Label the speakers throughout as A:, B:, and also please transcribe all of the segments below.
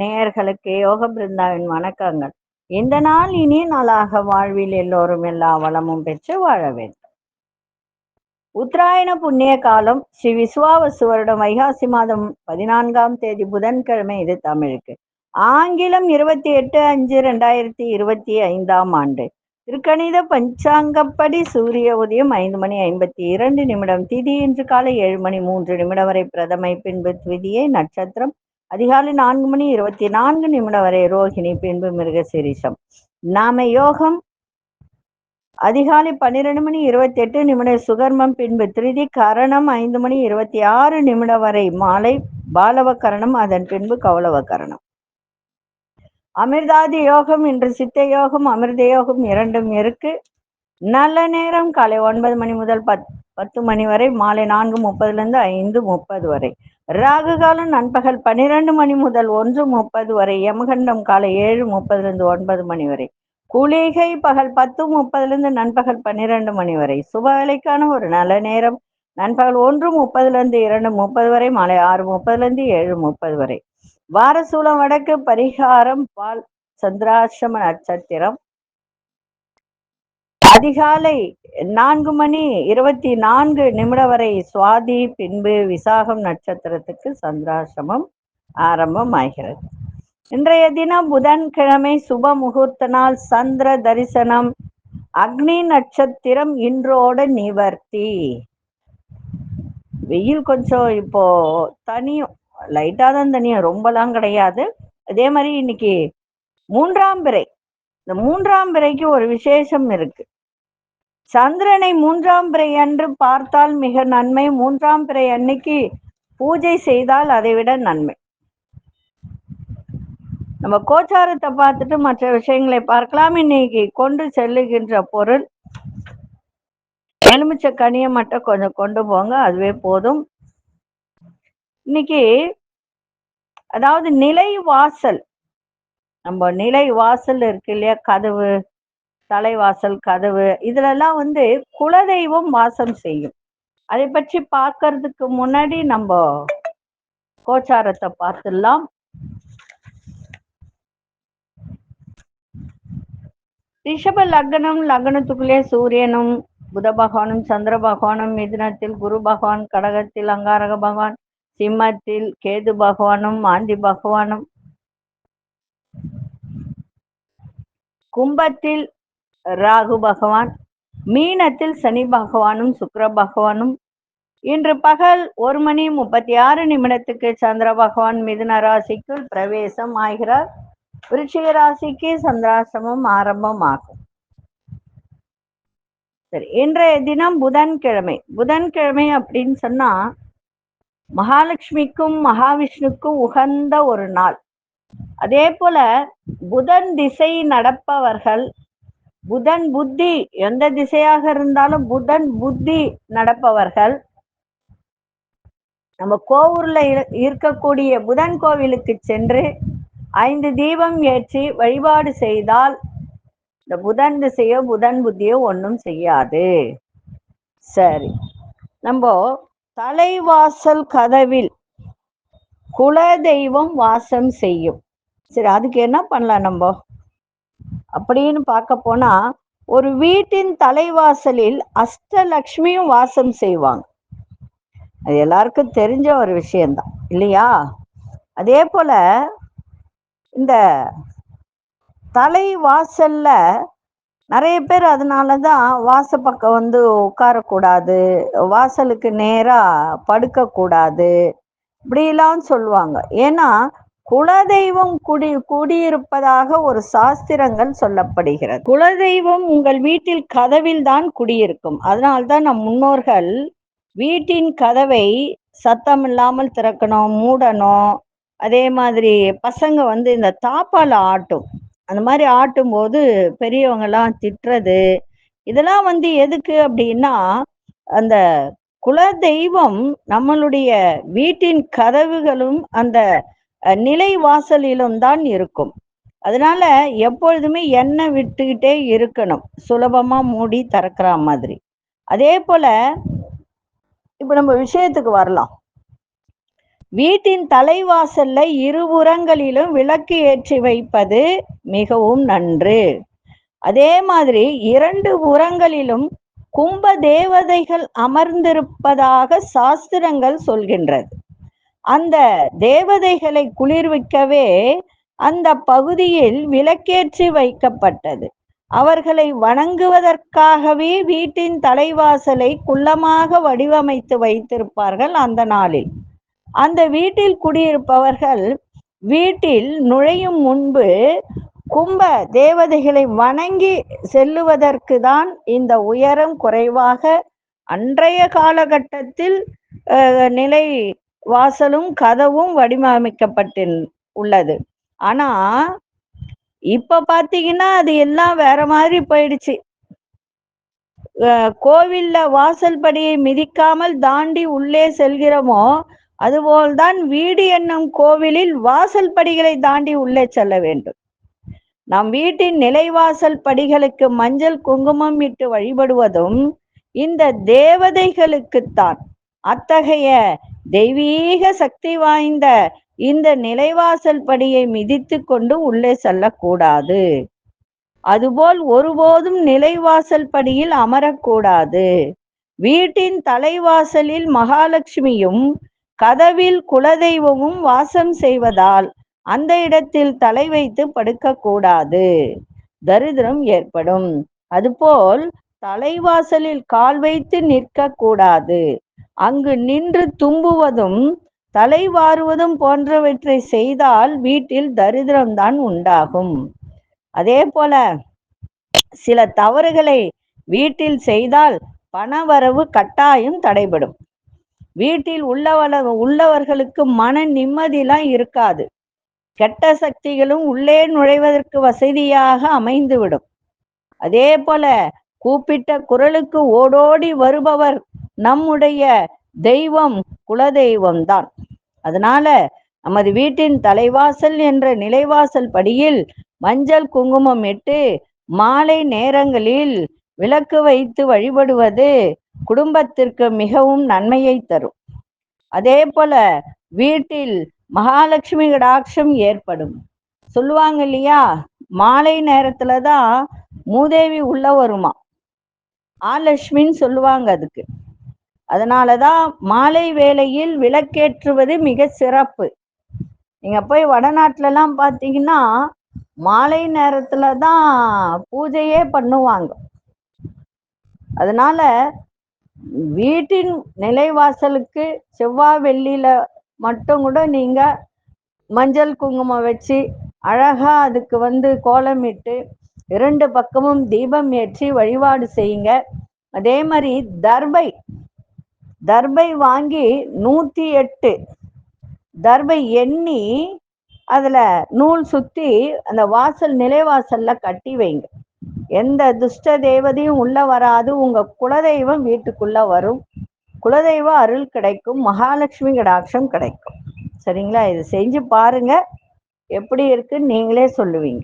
A: நேயர்களுக்கு யோக பிருந்தாவின் வணக்கங்கள். இந்த நாள் இனிய நாளாக வாழ்வில் எல்லோரும் எல்லா வளமும் பெற்று வாழ வேண்டும். உத்தராயண புண்ணிய காலம் ஸ்ரீ விஸ்வாவசு வருடம் வைகாசி மாதம் பதினான்காம் தேதி புதன்கிழமை இது தமிழுக்கு. ஆங்கிலம் இருபத்தி எட்டு அஞ்சு ரெண்டாயிரத்தி இருபத்தி ஐந்தாம் ஆண்டு. திருக்கணித பஞ்சாங்கப்படி சூரிய உதயம் ஐந்து மணி ஐம்பத்தி இரண்டு நிமிடம் திதி இன்று காலை ஏழு மணி மூன்று நிமிடம் வரை பிரதமை பின்பு திதியை நட்சத்திரம் அதிகாலை நான்கு மணி இருபத்தி நான்கு நிமிடம் வரை ரோஹிணி பின்பு மிருகசிரிஷம். நாம யோகம் அதிகாலை பன்னிரெண்டு மணி இருபத்தி எட்டு நிமிடம் சுகர்மம் பின்பு திருதி கரணம் ஐந்து மணி இருபத்தி ஆறு நிமிடம் வரை மாலை பாலவ கரணம் அதன் பின்பு கௌளவ கரணம். அமிர்தாதி யோகம் இன்று சித்த யோகம் அமிர்த யோகம் இரண்டும் இருக்கு. நல்ல நேரம் காலை ஒன்பது மணி முதல் பத் பத்து மணி வரை மாலை நான்கு முப்பதுலேருந்து ஐந்து முப்பது வரை. ராகு காலம் நண்பகல் பன்னிரண்டு மணி முதல் ஒன்று முப்பது வரை யமகண்டம் காலை ஏழு முப்பதுலேருந்து ஒன்பது மணி வரை. குளிகை பகல் பத்து முப்பதுலேருந்து நண்பகல் பன்னிரண்டு மணி வரை. சுப வேலைக்கான ஒரு நல்ல நேரம். நண்பகல் ஒன்று முப்பதுலேருந்து இரண்டு முப்பது வரை மாலை ஆறு முப்பதுலேருந்து ஏழு முப்பது வரை. வாரசூலம் வடக்கு பரிகாரம் பால் சந்திராசிரம நட்சத்திரம். அதிகாலை நான்கு மணி இருபத்தி நான்கு நிமிடம் வரை சுவாதி பின்பு விசாகம் நட்சத்திரத்துக்கு சந்திராசிரமம் ஆரம்பம் ஆகிறது இன்றைய தினம் புதன்கிழமை சுப முகூர்த்த நாள் சந்திர தரிசனம். அக்னி நட்சத்திரம் இன்றோட நிவர்த்தி. வெயில் கொஞ்சம் இப்போ தனியும் லைட்டாக தான் தனியும் ரொம்பலாம் கிடையாது. அதே மாதிரி இன்னைக்கு மூன்றாம் பிறை. இந்த மூன்றாம் பிறைக்கு ஒரு விசேஷம் இருக்கு. சந்திரனை மூன்றாம் பிறை அன்று பார்த்தால் மிக நன்மை. மூன்றாம் பிறை அன்னைக்கு பூஜை செய்தால் அதை விட நன்மை. நம்ம கோச்சாரத்தை பார்த்துட்டு மற்ற விஷயங்களை பார்க்கலாம். இன்னைக்கு கொண்டு செல்லுகின்ற பொருள் எலுமிச்சை கனியை மட்டும் கொஞ்சம் கொண்டு போங்க. அதுவே போதும். இன்னைக்கு அதாவது நிலை வாசல். நம்ம நிலை வாசல் இருக்கு இல்லையா? கதவு தலைவாசல் கதவு. இதுலெல்லாம் வந்து குலதெய்வம் வாசம் செய்யும். அதை பற்றி பார்க்கறதுக்கு முன்னாடி நம்ம கோச்சாரத்தை பார்த்துடலாம். ரிஷப லக்னம் லக்னத்துக்குள்ளே சூரியனும் புத பகவானும் சந்திர பகவானும் மிதினத்தில் குரு பகவான் கடகத்தில் அங்காரக பகவான் சிம்மத்தில் கேது பகவானும் ஆந்தி பகவானும். கும்பத்தில் ராகு பகவான் மீனத்தில் சனி பகவானும் சுக்கர பகவானும். இன்று பகல் ஒரு மணி முப்பத்தி ஆறு நிமிடத்துக்கு சந்திர பகவான் மிதுன ராசிக்குள் பிரவேசம் ஆகிறார். விருச்சிக ராசிக்கு சந்திராசிரமம் ஆரம்பம் ஆகும் சரி இன்றைய தினம் புதன்கிழமை. புதன்கிழமை அப்படின்னு சொன்னா மகாலட்சுமிக்கும் மகாவிஷ்ணுக்கும் உகந்த ஒரு நாள். அதே போல புதன் திசை நடப்பவர்கள் புதன் புத்தி எந்த திசையாக இருந்தாலும் புதன் புத்தி நடப்பவர்கள். நம்ம கோவூர்ல இரு- இருக்கக்கூடிய புதன் கோவிலுக்கு சென்று ஐந்து தீபம் ஏற்றி வழிபாடு செய்தால் இந்த புதன் திசையோ புதன் புத்தியோ ஒன்றும் செய்யாது. சரி நம்ம தலைவாசல் கதவில் குலதெய்வம் வாசம் செய்யும். சரி அதுக்கு என்ன பண்ணலாம் நம்ம? அப்படின்னு பார்க்க போனா ஒரு வீட்டின் தலைவாசலில் அஷ்டலக்ஷ்மியும் வாசம் செய்வாங்க. அது எல்லாருக்கும் தெரிஞ்ச ஒரு விஷயம்தான் இல்லையா? அதே போல இந்த தலைவாசல்ல நிறைய பேர் அதனால தான் வாசப்பக்கம் வந்து உட்காரக்கூடாது வாசலுக்கு நேராக படுக்கக்கூடாது இப்படிலாம் சொல்லுவாங்க. ஏன்னா குலதெய்வம் குடி குடியிருப்பதாக ஒரு சாஸ்திரங்கள் சொல்லப்படுகிறது. குலதெய்வம் உங்கள் வீட்டில் கதவில் தான் குடியிருக்கும். அதனால்தான் நம் முன்னோர்கள் வீட்டின் கதவை சத்தம் இல்லாமல் திறக்கணும் மூடணும். அதே மாதிரி பசங்க வந்து இந்த தாப்பால ஆட்டும். அந்த மாதிரி ஆட்டும் போது பெரியவங்க எல்லாம் திட்டுறது. இதெல்லாம் வந்து எதுக்கு அப்படின்னா அந்த குலதெய்வம் நம்மளுடைய வீட்டின் கதவுகளும் அந்த நிலை வாசலிலும் தான் இருக்கும். அதனால எப்பொழுதுமே எண்ணெய் விட்டுக்கிட்டே இருக்கணும். சுலபமா மூடி திறக்கிற மாதிரி. அதே போல இப்ப நம்ம விஷயத்துக்கு வரலாம். வீட்டின் தலைவாசல்ல இருபுறங்களிலும் விளக்கு ஏற்றி வைப்பது மிகவும் நன்று. அதே மாதிரி இரண்டு புறங்களிலும் கும்ப தேவதைகள் அமர்ந்திருப்பதாக சாஸ்திரங்கள் சொல்கின்றது. அந்த தேவதைகளை குளிர்விக்கவே அந்த பகுதியில் விளக்கேற்றி வைக்கப்பட்டது. அவர்களை வணங்குவதற்காகவே வீட்டின் தலைவாசலை குள்ளமாக வடிவமைத்து வைத்திருப்பார்கள் அந்த நாளில். அந்த வீட்டில் குடியிருப்பவர்கள் வீட்டில் நுழையும் முன்பு கும்ப தேவதைகளை வணங்கி செல்லுவதற்கு தான் இந்த உயரம் குறைவாக அன்றைய காலகட்டத்தில் நிலை வாசலும் கதவும் வடிவமைக்கப்பட்டு உள்ளது. ஆனா இப்ப பாத்தீங்கன்னா அது எல்லாம் வேற மாதிரி போயிடுச்சு. கோவில்ல வாசல் படியை மிதிக்காமல் தாண்டி உள்ளே செல்கிறோமோ அதுபோல்தான் வீடு என்னும் கோவிலில் வாசல் படிகளை தாண்டி உள்ளே செல்ல வேண்டும். நம் வீட்டின் நிலைவாசல் படிகளுக்கு மஞ்சள் குங்குமம் இட்டு வழிபடுவதும் இந்த தேவதைகளுக்குத்தான். அத்தகைய தெய்வீக சக்தி வாய்ந்த இந்த நிலைவாசல் படியை மிதித்து கொண்டு உள்ளே செல்லக்கூடாது. அதுபோல் ஒருபோதும் நிலைவாசல் படியில் அமரக்கூடாது. வீட்டின் தலைவாசலில் மகாலட்சுமியும் கதவில் குலதெய்வமும் வாசம் செய்வதால் அந்த இடத்தில் தலை வைத்து படுக்கக்கூடாது. தரித்திரம் ஏற்படும். அதுபோல் தலைவாசலில் கால் வைத்து நிற்க கூடாது அங்கு நின்று தும்புவதும் தலை வாருவதும் போன்றவற்றை செய்தால் வீட்டில் தரித்திரம்தான் உண்டாகும். அதே போல சில தவறுகளை வீட்டில் செய்தால் பணவரவு கட்டாயம் தடைபடும். வீட்டில் உள்ளவள உள்ளவர்களுக்கு மன நிம்மதியெல்லாம் இருக்காது. கெட்ட சக்திகளும் உள்ளே நுழைவதற்கு வசதியாக அமைந்துவிடும். அதே போல கூப்பிட்ட குரலுக்கு ஓடோடி வருபவர் நம்முடைய தெய்வம் குலதெய்வம் தான். அதனால நமது வீட்டின் தலைவாசல் என்ற நிலைவாசல் படியில் மஞ்சள் குங்குமம் இட்டு மாலை நேரங்களில் விளக்கு வைத்து வழிபடுவது குடும்பத்திற்கு மிகவும் நன்மையை தரும். அதே போல வீட்டில் மகாலட்சுமி கடாட்சம் ஏற்படும். சொல்லுவாங்க இல்லையா? மாலை நேரத்துல தான் மூதேவி உள்ள வருமா? ஆலட்சுமின்னு சொல்லுவாங்க அதுக்கு. அதனாலதான் மாலை வேளையில் விளக்கேற்றுவது மிக சிறப்பு. நீங்க போய் வடநாட்டுல எல்லாம் பாத்தீங்கன்னா மாலை நேரத்துல தான் பூஜையே பண்ணுவாங்க. அதனால வீட்டின் நிலைவாசலுக்கு செவ்வாய் வெள்ளியில மட்டும் கூட நீங்க மஞ்சள் குங்குமம் வச்சு அழகா அதுக்கு வந்து கோலமிட்டு இரண்டு பக்கமும் தீபம் ஏற்றி வழிபாடு செய்யுங்க. அதே மாதிரி தர்பை தர்பை வாங்கி நூத்தி எட்டு தர்பை எண்ணி அதுல நூல் சுத்தி அந்த வாசல் நிலைவாசல்ல கட்டி வைங்க. எந்த துஷ்ட தேவதையும் உள்ள வராது. உங்க குலதெய்வம் வீட்டுக்குள்ள வரும். குலதெய்வ அருள் கிடைக்கும். மகாலட்சுமி கடாட்சம் கிடைக்கும். சரிங்களா? இது செஞ்சு பாருங்க. எப்படி இருக்குன்னு நீங்களே சொல்லுவீங்க.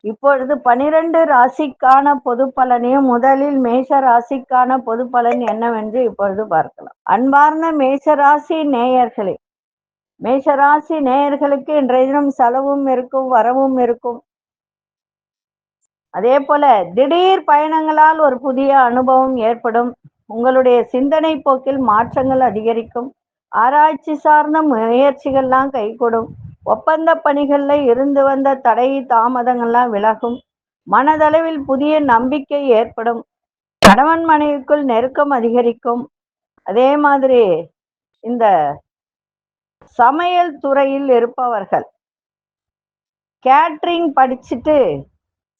A: இப்பொழுது பனிரெண்டு ராசிக்கான பொது பலனையும் முதலில் மேஷ ராசிக்கான பொது பலன் என்னவென்று இப்பொழுது பார்க்கலாம். அன்பார்ந்த மேஷராசி நேயர்களே மேஷராசி நேயர்களுக்கு இன்றைய தினம் செலவும் இருக்கும் வரவும் இருக்கும். அதே போல திடீர் பயணங்களால் ஒரு புதிய அனுபவம் ஏற்படும். உங்களுடைய சிந்தனை போக்கில் மாற்றங்கள் அதிகரிக்கும். ஆராய்ச்சி சார்ந்த முயற்சிகள்லாம் கைகூடும். ஒப்பந்த பணிகளில் இருந்து வந்த தடை தாமதங்கள்லாம் விலகும். மனதளவில் புதிய நம்பிக்கை ஏற்படும். கணவன் மனைவிக்குள் நெருக்கம் அதிகரிக்கும். அதே மாதிரி இந்த சமையல் துறையில் இருப்பவர்கள் கேட்ரிங் படிச்சுட்டு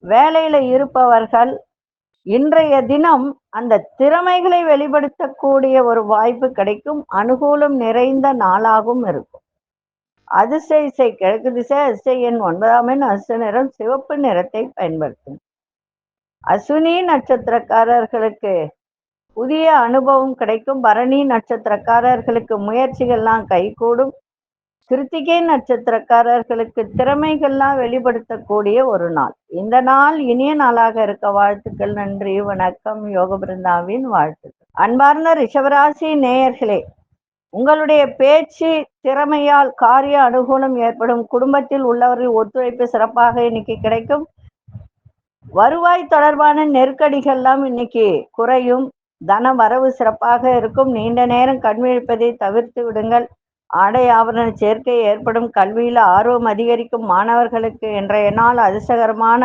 A: வேலையில இருப்பவர்கள் இன்றைய தினம் அந்த திறமைகளை வெளிப்படுத்தக்கூடிய ஒரு வாய்ப்பு கிடைக்கும். அனுகூலம் நிறைந்த நாளாகவும் இருக்கும். அதிசை இசை கிழக்கு திசை அதிசய எண் ஒன்பதாம் எண் அசு நிறம் சிவப்பு நிறத்தை பயன்படுத்தும். அசுனி நட்சத்திரக்காரர்களுக்கு புதிய அனுபவம் கிடைக்கும். பரணி நட்சத்திரக்காரர்களுக்கு முயற்சிகள்லாம் கைகூடும். கிருத்திகை நட்சத்திரக்காரர்களுக்கு திறமைகள்லாம் வெளிப்படுத்தக்கூடிய ஒரு நாள். இந்த நாள் இனிய நாளாக இருக்க வாழ்த்துக்கள் நன்றி வணக்கம் யோக பிருந்தாவின் வாழ்த்துக்கள். அன்பார்ந்த ரிஷவராசி நேயர்களே உங்களுடைய பேச்சு திறமையால் காரிய அனுகூலம் ஏற்படும். குடும்பத்தில் உள்ளவர்கள் ஒத்துழைப்பு சிறப்பாக இன்னைக்கு கிடைக்கும். வருவாய் தொடர்பான நெருக்கடிகள்லாம் இன்னைக்கு குறையும். தன வரவு சிறப்பாக இருக்கும். நீண்ட நேரம் கண்விழிப்பதை தவிர்த்து விடுங்கள். ஆடை ஆபரண சேர்க்கை ஏற்படும் கல்வியில் ஆர்வம் அதிகரிக்கும் மாணவர்களுக்கு இன்றைய நாள் அதிர்ஷ்டகரமான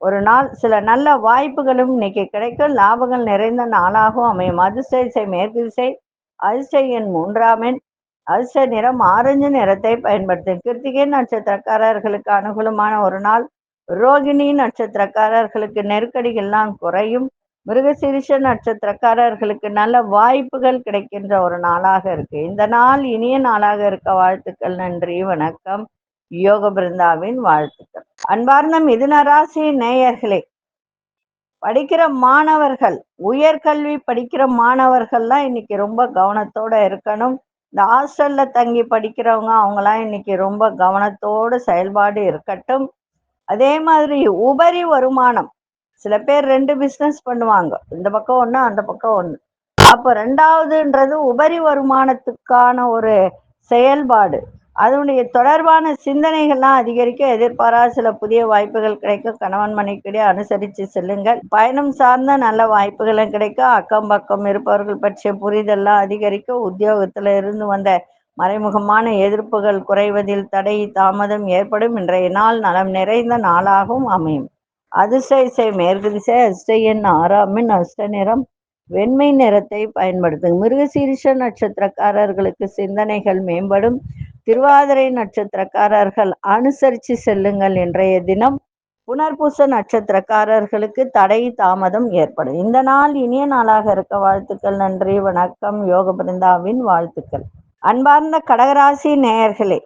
A: ஒரு நாள். சில நல்ல வாய்ப்புகளும் இன்னைக்கு கிடைக்கும் லாபங்கள் நிறைந்த நாளாகவும் அமையும். அதிர்ஷ்ட இசை மேற்கு திசை அதிர்ஷ்ட எண் மூன்றாம் எண் அதிர்ஷ்ட நிறம் ஆரஞ்சு நிறத்தை பயன்படுத்தும். கிருத்திகை நட்சத்திரக்காரர்களுக்கு அனுகூலமான ஒரு நாள். ரோகிணி நட்சத்திரக்காரர்களுக்கு நெருக்கடிகள்லாம் குறையும். மிருகசீரிஷ நட்சத்திரக்காரர்களுக்கு நல்ல வாய்ப்புகள் கிடைக்கின்ற ஒரு நாளாக இருக்கு. இந்த நாள் இனிய நாளாக இருக்க வாழ்த்துக்கள் நன்றி வணக்கம். யோக பிருந்தாவின் வாழ்த்துக்கள். அன்பார்ந்த மிதுன ராசி நேயர்களே படிக்கிற மாணவர்கள் உயர்கல்வி படிக்கிற மாணவர்கள்லாம் இன்னைக்கு ரொம்ப கவனத்தோட இருக்கணும். இந்த ஹாஸ்டல்ல தங்கி படிக்கிறவங்க அவங்களாம் இன்னைக்கு ரொம்ப கவனத்தோடு செயல்பாடு இருக்கட்டும். அதே மாதிரி உபரி வருமானம் சில பேர் ரெண்டு பிஸ்னஸ் பண்ணுவாங்க. இந்த பக்கம் ஒன்று அந்த பக்கம் ஒன்று அப்போ ரெண்டாவதுன்றது உபரி வருமானத்துக்கான ஒரு செயல்பாடு. அதனுடைய தொடர்பான சிந்தனைகள்லாம் அதிகரிக்க எதிர்பாராத சில புதிய வாய்ப்புகள் கிடைக்கும் கணவன் மனைக்கிடையே அனுசரித்து செல்லுங்கள். பயணம் சார்ந்த நல்ல வாய்ப்புகளும் கிடைக்கும் அக்கம் பக்கம் இருப்பவர்கள் பற்றிய புரிதல்லாம் அதிகரிக்கும் உத்தியோகத்தில் இருந்து வந்த மறைமுகமான எதிர்ப்புகள் குறைவதில் தடை தாமதம் ஏற்படும். இன்றைய நாள் நலம் நிறைந்த நாளாகவும் அமையும். அதிர்ஷ்ட இசை மேற்கு திசை அஷ்ட எண் அஷ்ட நிறம். வெண்மை நிறத்தை பயன்படுத்தும் மிருகசீரிஷ நட்சத்திரக்காரர்களுக்கு சிந்தனைகள் மேம்படும். திருவாதிரை நட்சத்திரக்காரர்கள் அனுசரித்து செல்லுங்கள் இன்றைய தினம். புனர்பூச நட்சத்திரக்காரர்களுக்கு தடை தாமதம் ஏற்படும். இந்த நாள் இனிய நாளாக இருக்க வாழ்த்துக்கள் நன்றி வணக்கம். யோக பிருந்தாவின் வாழ்த்துக்கள். அன்பார்ந்த கடகராசி நேயர்களே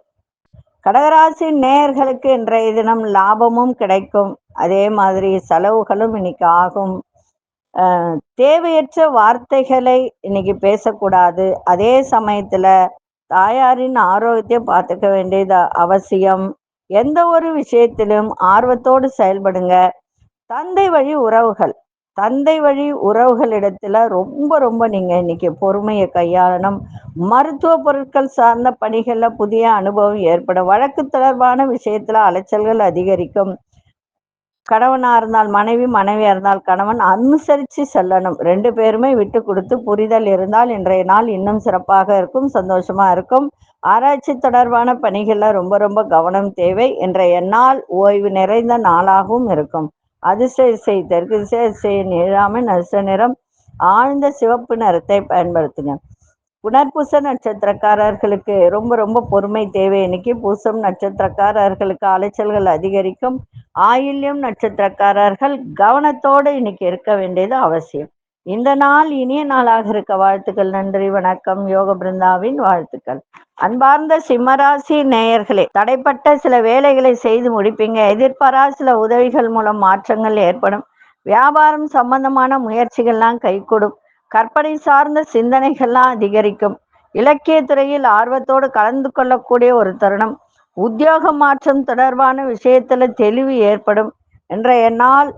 A: கடகராசி நேயர்களுக்கு இன்றைய தினம் லாபமும் கிடைக்கும். அதே மாதிரி செலவுகளும் இன்னைக்கு ஆகும். தேவையற்ற வார்த்தைகளை இன்னைக்கு பேசக்கூடாது. அதே சமயத்துல தாயாரின் ஆரோக்கியத்தை பார்த்துக்க வேண்டியது அவசியம். எந்த ஒரு விஷயத்திலும் ஆர்வத்தோடு செயல்படுங்க. தந்தை வழி உறவுகள். தந்தை வழி உறவுகளிடத்துல ரொம்ப ரொம்ப நீங்க இன்னைக்கு பொறுமையை கையாளணும். மருத்துவ பொருட்கள் சார்ந்த பணிகள்ல புதிய அனுபவம் ஏற்படும். வழக்கு தொடர்பான விஷயத்துல அலைச்சல்கள் அதிகரிக்கும். கணவனா இருந்தால் மனைவி மனைவியா இருந்தால் கணவன் அனுசரித்து செல்லணும். ரெண்டு பேருமே விட்டு கொடுத்து புரிதல் இருந்தால் இன்றைய நாள் இன்னும் சிறப்பாக இருக்கும் சந்தோஷமா இருக்கும். ஆராய்ச்சி தொடர்பான பணிகள்ல ரொம்ப ரொம்ப கவனம் தேவை. இன்றைய நாள் ஓய்வு நிறைந்த நாளாகவும் இருக்கும். அதிசய செய்தற்கு தெற்கு திசை இசையின் ஏழாமின் நிறம் ஆழ்ந்த சிவப்பு நிறத்தை பயன்படுத்துங்க. புனர்பூச நட்சத்திரக்காரர்களுக்கு ரொம்ப ரொம்ப பொறுமை தேவை. இன்னைக்கு பூசம் நட்சத்திரக்காரர்களுக்கு அலைச்சல்கள் அதிகரிக்கும். ஆயில்யம் நட்சத்திரக்காரர்கள் கவனத்தோடு இன்னைக்கு இருக்க வேண்டியது அவசியம். இந்த நாள் இனிய நாளாக இருக்க வாழ்த்துக்கள் நன்றி வணக்கம் யோக பிருந்தாவின் வாழ்த்துக்கள். அன்பார்ந்த சிம்மராசி நேயர்களே தடைப்பட்ட சில வேலைகளை செய்து முடிப்பீங்க. எதிர்பாரா சில உதவிகள் மூலம் மாற்றங்கள் ஏற்படும். வியாபாரம் சம்பந்தமான முயற்சிகள்லாம் கைகூடும். கற்பனை சார்ந்த சிந்தனைகள்லாம் அதிகரிக்கும். இலக்கிய துறையில் ஆர்வத்தோடு கலந்து கொள்ளக்கூடிய ஒரு தருணம். உத்தியோக மாற்றம் தொடர்பான விஷயத்துல தெளிவு ஏற்படும். என்ற என்னால்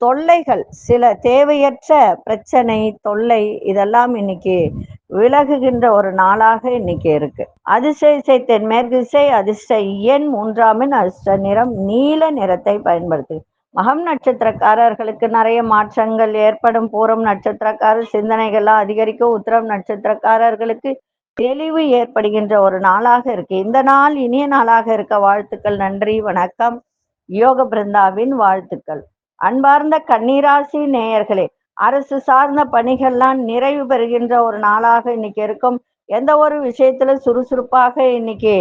A: தொல்லைகள் சில தேவையற்ற பிரச்சனை தொல்லை இதெல்லாம் இன்னைக்கு விலகுகின்ற ஒரு நாளாக இன்னைக்கு இருக்கு. அதிர்ஷ்ட இசை தென்மேற்கு திசை அதிர்ஷ்ட எண் மூன்றாமின் அதிர்ஷ்ட நிறம் நீல நிறத்தை பயன்படுத்து. மகம் நட்சத்திரக்காரர்களுக்கு நிறைய மாற்றங்கள் ஏற்படும். பூரம் நட்சத்திரக்காரர் சிந்தனைகள்லாம் அதிகரிக்கும். உத்தரம் நட்சத்திரக்காரர்களுக்கு தெளிவு ஏற்படுகின்ற ஒரு நாளாக இருக்கு. இந்த நாள் இனிய நாளாக இருக்க. வாழ்த்துக்கள் நன்றி வணக்கம். யோக பிருந்தாவின் வாழ்த்துக்கள். அன்பார்ந்த கண்ணீராசி நேயர்களே அரசு சார்ந்த பணிகள்லாம் நிறைவு பெறுகின்ற ஒரு நாளாக இன்னைக்கு இருக்கும். எந்த ஒரு விஷயத்துல சுறுசுறுப்பாக இன்னைக்கு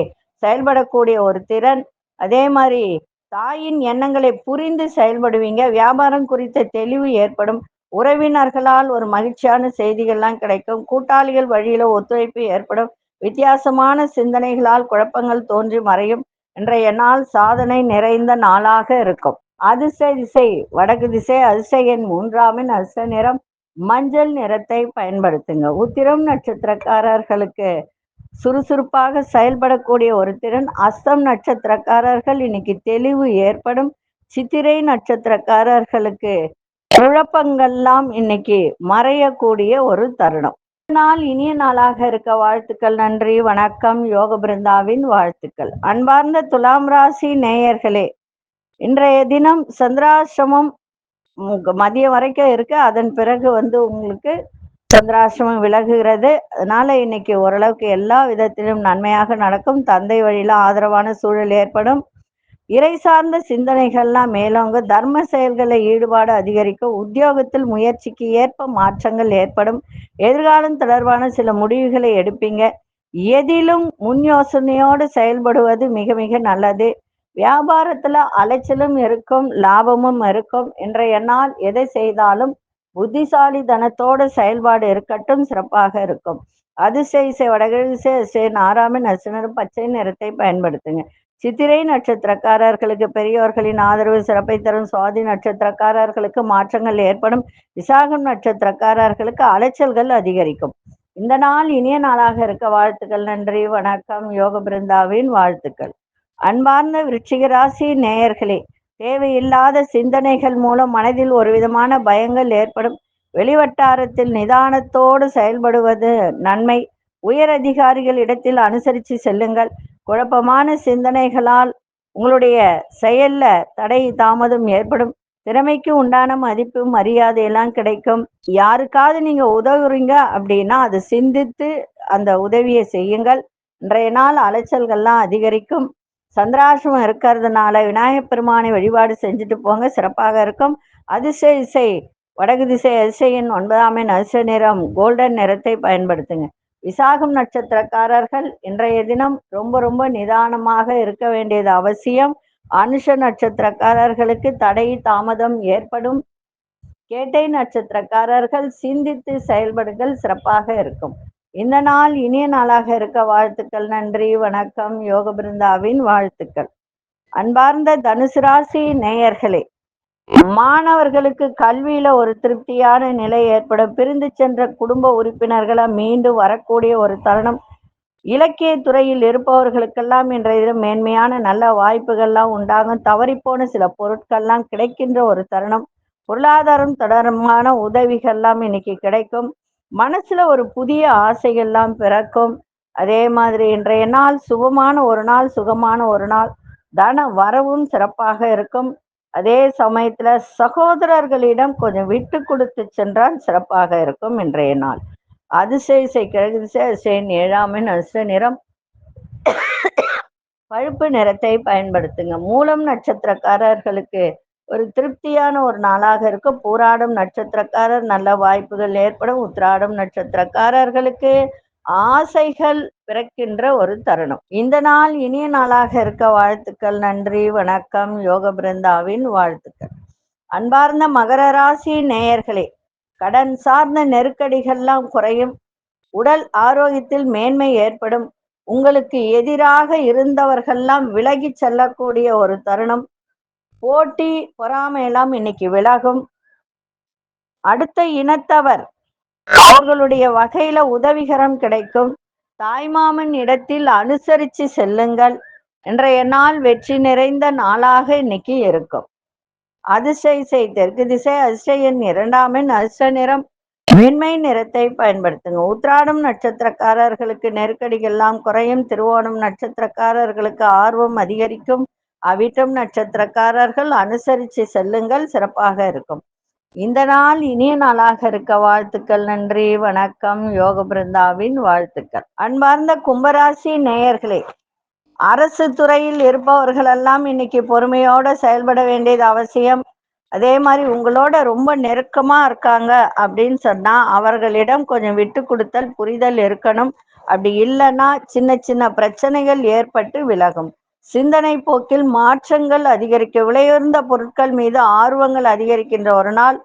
A: செயல்படக்கூடிய ஒரு திறன் அதே மாதிரி தாயின் எண்ணங்களை புரிந்து செயல்படுவீங்க. வியாபாரம் குறித்த தெளிவு ஏற்படும். உறவினர்களால் ஒரு மகிழ்ச்சியான செய்திகள்லாம் கிடைக்கும். கூட்டாளிகள் வழியில ஒத்துழைப்பு ஏற்படும். வித்தியாசமான சிந்தனைகளால் குழப்பங்கள் தோன்றி மறையும். இன்றைய நாள் சாதனை நிறைந்த நாளாக இருக்கும். அதிசய திசை வடக்கு திசை அதிசயன் மூன்றாமின் அதிசய நிறம் மஞ்சள் நிறத்தை பயன்படுத்துங்க. உத்திரம் நட்சத்திரக்காரர்களுக்கு சுறுசுறுப்பாக செயல்படக்கூடிய ஒரு திறன் அஸ்தம் நட்சத்திரக்காரர்கள். இன்னைக்கு தெளிவு ஏற்படும். சித்திரை நட்சத்திரக்காரர்களுக்கு குழப்பங்கள்லாம் இன்னைக்கு மறையக்கூடிய ஒரு தருணம். நாள் இனிய நாளாக இருக்க வாழ்த்துக்கள் நன்றி வணக்கம் யோக பிருந்தாவின் வாழ்த்துக்கள். அன்பார்ந்த துலாம் ராசி நேயர்களே இன்றைய தினம் சந்திராசிரமம் மதியம் வரைக்கும் இருக்கு. அதன் பிறகு வந்து உங்களுக்கு சந்திராசிரமம் விலகுகிறது. அதனால இன்னைக்கு ஓரளவுக்கு எல்லா விதத்திலும் நன்மையாக நடக்கும். தந்தை வழியில ஆதரவான சூழல் ஏற்படும். இறை சார்ந்த சிந்தனைகள்லாம் மேலோங்க. தர்ம செயல்களை ஈடுபாடு அதிகரிக்கும் உத்தியோகத்தில் முயற்சிக்கு ஏற்ப மாற்றங்கள் ஏற்படும். எதிர்காலம் தொடர்பான சில முடிவுகளை எடுப்பீங்க. எதிலும் முன் யோசனையோடு செயல்படுவது மிக மிக நல்லது. வியாபாரத்துல அலைச்சலும் இருக்கும் லாபமும் இருக்கும். இன்றைய நாள் எதை செய்தாலும் புத்திசாலித்தனத்தோட செயல்பாடு இருக்கட்டும் சிறப்பாக இருக்கும். அதிசய வடகிழசை ஆறாமின் அசுனரும் பச்சை நிறத்தை பயன்படுத்துங்க. சித்திரை நட்சத்திரக்காரர்களுக்கு பெரியோர்களின் ஆதரவு சிறப்பை தரும். சுவாதி நட்சத்திரக்காரர்களுக்கு மாற்றங்கள் ஏற்படும். விசாகம் நட்சத்திரக்காரர்களுக்கு அலைச்சல்கள் அதிகரிக்கும். இந்த நாள் இனிய நாளாக இருக்க வாழ்த்துக்கள் நன்றி வணக்கம். யோக பிருந்தாவின் வாழ்த்துக்கள். அன்பார்ந்த விருச்சிகராசி நேயர்களே தேவையில்லாத சிந்தனைகள் மூலம் மனதில் ஒரு விதமான பயங்கள் ஏற்படும். வெளிவட்டாரத்தில் நிதானத்தோடு செயல்படுவது நன்மை. உயர் அதிகாரிகள் இடத்தில் அனுசரித்து செல்லுங்கள். குழப்பமான சிந்தனைகளால் உங்களுடைய செயல்ல தடை தாமதம் ஏற்படும். திறமைக்கு உண்டான மதிப்பு மரியாதை எல்லாம் கிடைக்கும். யாருக்காவது நீங்க உதவுறீங்க அப்படின்னா அதை சிந்தித்து அந்த உதவியை செய்யுங்கள். இன்றைய நாள் அலைச்சல்கள்லாம் அதிகரிக்கும். சந்திராசிரமம் இருக்கிறதுனால விநாயகப் பெருமானை வழிபாடு செஞ்சுட்டு போங்க. சிறப்பாக இருக்கும். அதிசய இசை வடகு திசை அதிசயின் ஒன்பதாம் எண் அதிசய நிறம் கோல்டன் நிறத்தை பயன்படுத்துங்க. விசாகம் நட்சத்திரக்காரர்கள் இன்றைய தினம் ரொம்ப ரொம்ப நிதானமாக இருக்க வேண்டியது அவசியம். அனுஷ நட்சத்திரக்காரர்களுக்கு தடை தாமதம் ஏற்படும். கேட்டை நட்சத்திரக்காரர்கள் சிந்தித்து செயல்படுங்கள். சிறப்பாக இருக்கும். இந்த நாள் இனிய நாளாக இருக்க வாழ்த்துக்கள் நன்றி வணக்கம் யோக பிருந்தாவின் வாழ்த்துக்கள். அன்பார்ந்த தனுசு ராசி நேயர்களே மாணவர்களுக்கு கல்வியில ஒரு திருப்தியான நிலை ஏற்படும். பிரிந்து சென்ற குடும்ப உறுப்பினர்களை மீண்டும் வரக்கூடிய ஒரு தருணம். இலக்கிய துறையில் இருப்பவர்களுக்கெல்லாம் இன்றைய மேன்மையான நல்ல வாய்ப்புகள்லாம் உண்டாகும். தவறிப்போன சில பொருட்கள்லாம் கிடைக்கின்ற ஒரு தருணம். பொருளாதாரம் தொடர்பான உதவிகள்லாம் இன்னைக்கு கிடைக்கும். மனசுல ஒரு புதிய ஆசைகள்லாம் பிறக்கும். அதே மாதிரி இன்றைய நாள் சுகமான ஒரு நாள் சுகமான ஒரு நாள். தன வரவும் சிறப்பாக இருக்கும். அதே சமயத்துல சகோதரர்களிடம் கொஞ்சம் விட்டு கொடுத்து சென்றால் சிறப்பாக இருக்கும் இன்றைய நாள். அதிசய கிழக்கு திசை ஏழாமின் அதிசய நிறம். பழுப்பு நிறத்தை பயன்படுத்துங்க. மூலம் நட்சத்திரக்காரர்களுக்கு ஒரு திருப்தியான ஒரு நாளாக இருக்கும் போராடும் நட்சத்திரக்காரர் நல்ல வாய்ப்புகள் ஏற்படும். உத்திராடம் நட்சத்திரக்காரர்களுக்கு ஆசைகள் பிறக்கின்ற ஒரு தருணம். இந்த நாள் இனிய நாளாக இருக்க வாழ்த்துக்கள் நன்றி வணக்கம். யோக பிருந்தாவின் வாழ்த்துக்கள். அன்பார்ந்த மகர ராசி நேயர்களே கடன் சார்ந்த நெருக்கடிகள்லாம் குறையும். உடல் ஆரோக்கியத்தில் மேன்மை ஏற்படும். உங்களுக்கு எதிராக இருந்தவர்கள்லாம் விலகி செல்லக்கூடிய ஒரு தருணம். போட்டி பொறாமை எல்லாம் இன்னைக்கு விலகும். அடுத்த இனத்தவர். அவர்களுடைய வகையில உதவிகரம் கிடைக்கும். தாய்மாமன் இடத்தில் அனுசரிச்சு செல்லுங்கள். இன்றைய நாள் வெற்றி நிறைந்த நாளாக இன்னைக்கு இருக்கும். அதிசய தெற்கு திசை அதிசயன் இரண்டாமின் அதிர்ஷ்ட நிறம். வெண்மை நிறத்தை பயன்படுத்துங்க. உத்ராடம் நட்சத்திரக்காரர்களுக்கு நெருக்கடிகள் எல்லாம் குறையும். திருவோணம் நட்சத்திரக்காரர்களுக்கு ஆர்வம் அதிகரிக்கும். அவிட்டம் நட்சத்திரக்காரர்கள் அனுசரித்து செல்லுங்கள் சிறப்பாக இருக்கும். இந்த நாள் இனிய நாளாக இருக்க வாழ்த்துக்கள் நன்றி வணக்கம் யோக பிருந்தாவின் வாழ்த்துக்கள். அன்பார்ந்த கும்பராசி நேயர்களே அரசு துறையில் இருப்பவர்கள் எல்லாம் இன்னைக்கு பொறுமையோட செயல்பட வேண்டியது அவசியம். அதே மாதிரி உங்களோட ரொம்ப நெருக்கமா இருக்காங்க அப்படின்னு சொன்னா அவர்களிடம் கொஞ்சம் விட்டு கொடுத்தல் புரிதல் இருக்கணும். அப்படி இல்லைன்னா சின்ன சின்ன பிரச்சனைகள் ஏற்பட்டு விலகும். சிந்தனை போக்கில் மாற்றங்கள் அதிகரிக்க விலையுயர்ந்த பொருட்கள் மீது ஆர்வங்கள் அதிகரிக்கின்ற ஒரு நாள்.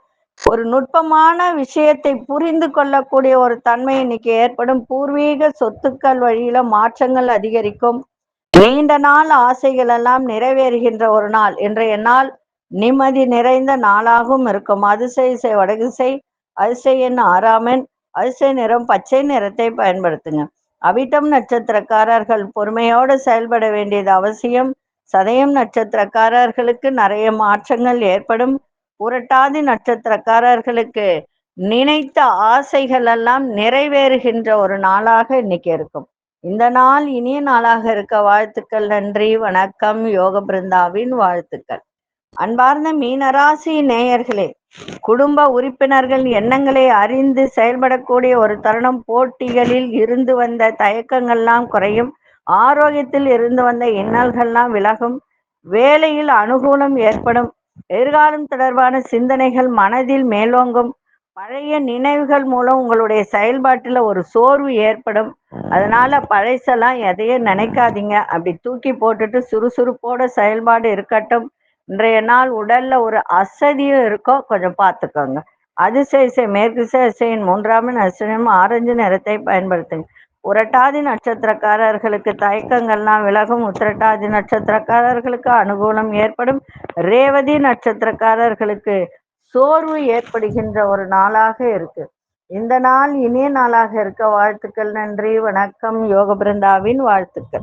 A: ஒரு நுட்பமான விஷயத்தை புரிந்து கொள்ளக்கூடிய ஒரு தன்மை இன்னைக்கு ஏற்படும். பூர்வீக சொத்துக்கள் வழியில மாற்றங்கள் அதிகரிக்கும். நீண்ட நாள் ஆசைகள் எல்லாம் நிறைவேறுகின்ற ஒரு நாள். இன்றைய நாள் நிம்மதி நிறைந்த நாளாகவும் இருக்கும். அதிசய வடகிசை அதிசயன் ஆறாமன் அதிசய நிறம் பச்சை நிறத்தை பயன்படுத்துங்க. அவிட்டம் நட்சத்திரக்காரர்கள் பொறுமையோடு செயல்பட வேண்டியது அவசியம். சதயம் நட்சத்திரக்காரர்களுக்கு நிறைய மாற்றங்கள் ஏற்படும். புரட்டாதி நட்சத்திரக்காரர்களுக்கு நினைத்த ஆசைகள் எல்லாம் நிறைவேறுகின்ற ஒரு நாளாக இன்னைக்கு இருக்கும். இந்த நாள் இனிய நாளாக இருக்க வாழ்த்துக்கள் நன்றி வணக்கம் யோக பிருந்தாவின் வாழ்த்துக்கள். அன்பார்ந்த மீனராசி நேயர்களே குடும்ப உறுப்பினர்கள் எண்ணங்களை அறிந்து செயல்படக்கூடிய ஒரு தருணம். போட்டிகளில் இருந்து வந்த தயக்கங்கள்லாம் குறையும். ஆரோக்கியத்தில் இருந்து வந்த இன்னல்கள்லாம் விலகும். வேலையில் அனுகூலம் ஏற்படும். எதிர்காலம் தொடர்பான சிந்தனைகள் மனதில் மேலோங்கும். பழைய நினைவுகள் மூலம் உங்களுடைய செயல்பாட்டில் ஒரு சோர்வு ஏற்படும். அதனால பழைசெல்லாம் எதையும் நினைக்காதீங்க. அப்படி தூக்கி போட்டுட்டு சுறுசுறுப்போட செயல்பாடு இருக்கட்டும். இன்றைய நாள் உடல்ல ஒரு அசதியும் இருக்கும். கொஞ்சம் பார்த்துக்கோங்க. அதிசயசை மேற்கு திசையின் மூன்றாம் நட்சத்திரம் ஆரஞ்சு நிறத்தை பயன்படுத்துங்க. உரட்டாதி நட்சத்திரக்காரர்களுக்கு தயக்கங்கள்லாம் விலகும். உத்திரட்டாதி நட்சத்திரக்காரர்களுக்கு அனுகூலம் ஏற்படும். ரேவதி நட்சத்திரக்காரர்களுக்கு சோர்வு ஏற்படுகின்ற ஒரு நாளாக இருக்கு. இந்த நாள் இனிய நாளாக இருக்க. வாழ்த்துக்கள் நன்றி வணக்கம். யோக பிருந்தாவின் வாழ்த்துக்கள்.